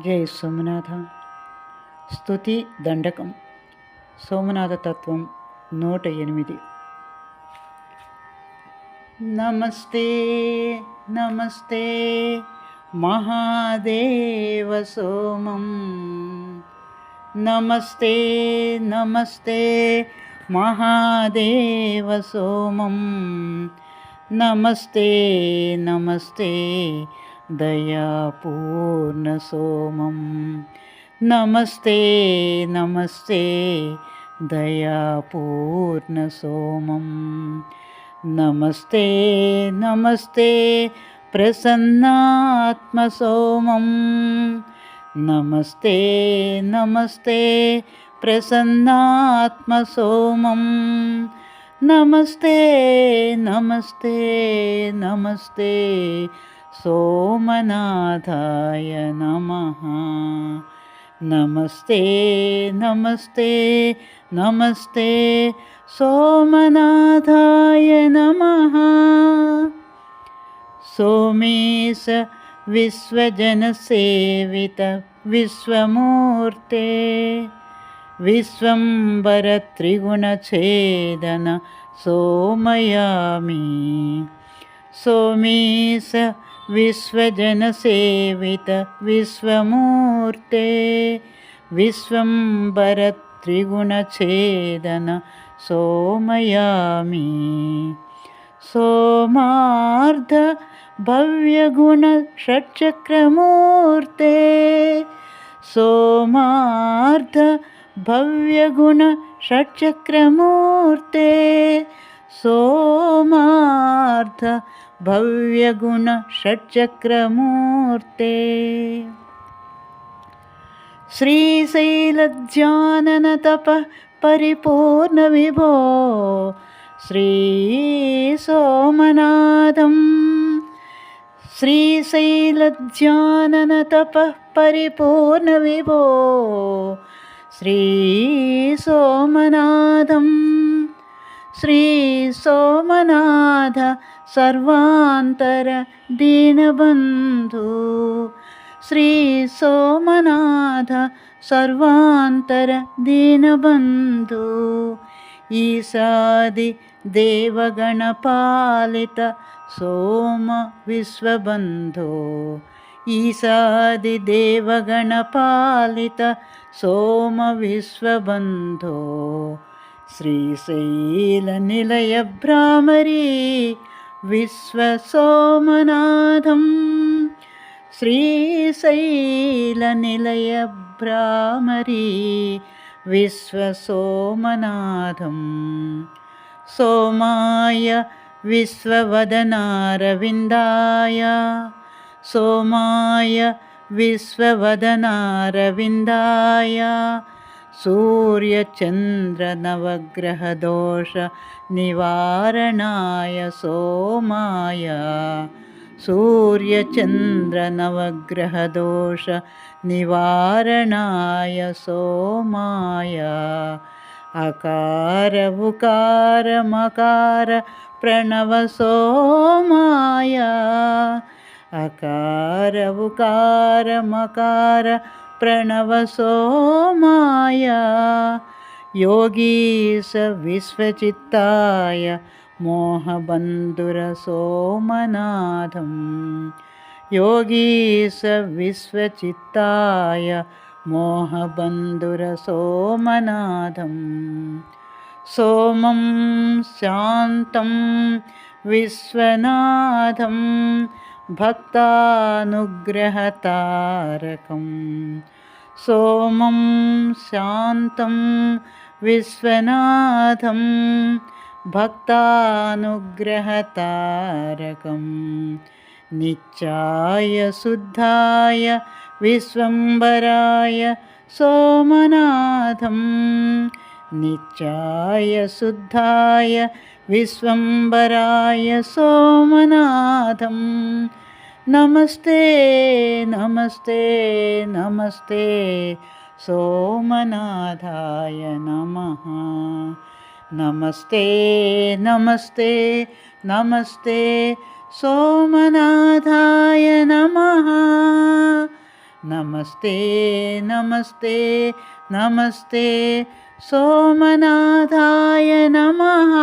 జై సోమనాథ స్తుతి దండకం సోమనాథ తత్వం నూట ఎనిమిది నమస్తే నమస్తే మహాదేవ సోమం నమస్తే నమస్తే మహాదేవ సోమం నమస్తే నమస్తే दयापूर्णसोमं नमस्ते नमस्ते दयापूर्णसोमं नमस्ते नमस्ते प्रसन्नात्मसोमं नमस्ते नमस्ते प्रसन्नात्मसोमं नमस्ते नमस्ते नमस्ते सोमनाथाय नमः। नमस्ते नमस्ते नमस्ते सोमनाथाय नमः। सोमेश विश्वजनसेवित विश्वमूर्ते विश्वम्बरत्रिगुणच्छेदन सोमयामि। सोमेश विश्वजनसेवित विश्वमूर्ते विश्वम्बरत्रिगुणच्छेदन सोमयामि। सोमार्ध भव्यगुणषट्चक्रमूर्ते सोमार्ध भव्यगुणषट्चक्रमूर्ते सोमार्थ भव्यगुणषट्चक्रमूर्ते श्रीशैलज्ञाननतपः परिपूर्णविभो श्रीसोमनाथं श्रीशैलज्ञाननतपः परिपूर्णविभो श्रीसोमनाथम् श्रीसोमनाथ सर्वान्तर दीनबन्धु श्रीसोमनाथ सर्वान्तर दीनबन्धु ईशादि देवगणपालित सोम विश्वबन्धो। ईशादिदेवगणपालित सोम विश्वबन्धो। श्रीशैलनिलयभ्रामरी विश्वसोमनाथं श्रीशैलनिलयभ्रामरी विश्वसोमनाथं सोमाय विश्ववदनारविन्दाय। सोमाय विश्ववदनारविन्दाय सूर्यचन्द्रनवग्रहदोषनिवारणाय सोमाय। सूर्यचन्द्रनवग्रहदोषनिवारणाय सोमाय। अकार उकार मकार प्रणवसोमाय अकार उकार प्रणवसोमाय योगीश विश्वचित्ताय मोहबन्धुरसोमनाथं योगीश विश्वचित्ताय मोहबन्धुरसोमनाथं सोमं शान्तं विश्वनाथं भक्तानुग्रहतारकम् सोमं शान्तं विश्वनाथं भक्तानुग्रहतारकं। नित्याय शुद्धाय विश्वम्बराय सोमनाथं। नित्याय शुद्धाय विश्वम्बराय सोमनाथं नमस्ते नमस्ते नमस्ते। सोमनाथाय नमः। नमस्ते नमस्ते नमस्ते। सोमनाथाय नमः। नमस्ते नमस्ते नमस्ते। सोमनाथाय नमः।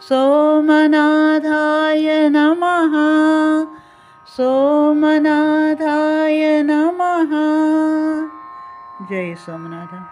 सोमनाथाय नमः। सोमनाथाय नमः। जय सोमनाथ।